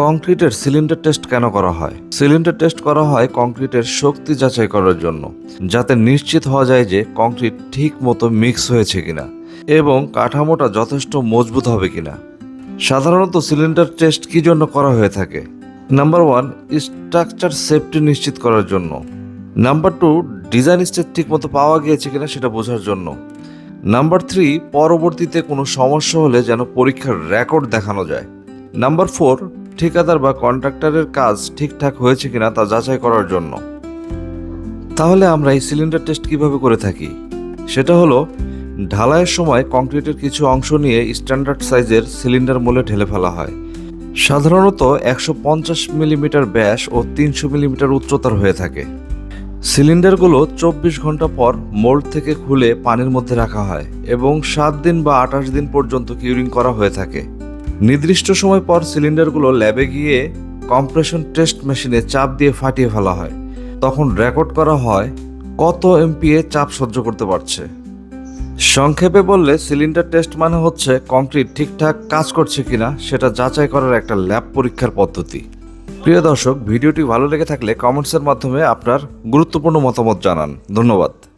কংক্রিটের cylinder test কেন করা হয়? সিলিন্ডার টেস্ট করা হয় কংক্রিটের শক্তি যাচাই করার জন্য, যাতে নিশ্চিত হওয়া যায় যে কংক্রিট ঠিক মতো মিক্স হয়েছে কিনা এবং কাঠামোটা যথেষ্ট মজবুত হবে কিনা। সাধারণত সিলিন্ডার টেস্ট কি জন্য করা হয়ে থাকে? নাম্বার ওয়ান, স্ট্রাকচার সেফটি নিশ্চিত করার জন্য। নাম্বার টু, ডিজাইন স্টেজ ঠিক মতো পাওয়া গিয়েছে কিনা সেটা বোঝার জন্য। নাম্বার থ্রি, পরবর্তীতে কোনো সমস্যা হলে যেন পরীক্ষার রেকর্ড দেখানো যায়। নাম্বার ফোর ঠিকাদার বা কন্ট্রাক্টরের কাজ ঠিকঠাক হয়েছে কিনা তা যাচাই করার জন্য। তাহলে আমরা এই সিলিন্ডার টেস্ট কীভাবে করে থাকি? সেটা হলো, ঢালাইয়ের সময় কংক্রিটের কিছু অংশ নিয়ে স্ট্যান্ডার্ড সাইজের সিলিন্ডার মোলে ঢেলে ফেলা হয়। সাধারণত একশো পঞ্চাশ মিলিমিটার ব্যাস ও তিনশো মিলিমিটার উচ্চতার হয়ে থাকে। সিলিন্ডারগুলো চব্বিশ ঘণ্টা পর মোল্ড থেকে খুলে পানির মধ্যে রাখা হয় এবং সাত দিন বা আঠাশ দিন পর্যন্ত কিউরিং করা হয়ে থাকে। নির্দিষ্ট সময় পর সিলিন্ডারগুলো ল্যাবে গিয়ে কম্প্রেশন টেস্ট মেশিনে চাপ দিয়ে ফাটিয়ে ফেলা হয়। তখন রেকর্ড করা হয় কত এমপিএ চাপ সহ্য করতে পারছে। সংক্ষেপে বললে সিলিন্ডার টেস্ট মানে হচ্ছে কংক্রিট ঠিকঠাক কাজ করছে কিনা, সেটা যাচাই করার একটা ল্যাব পরীক্ষার পদ্ধতি। প্রিয় দর্শক, ভিডিওটি ভালো লেগে থাকলে কমেন্টসের মাধ্যমে আপনার গুরুত্বপূর্ণ মতামত জানান। ধন্যবাদ।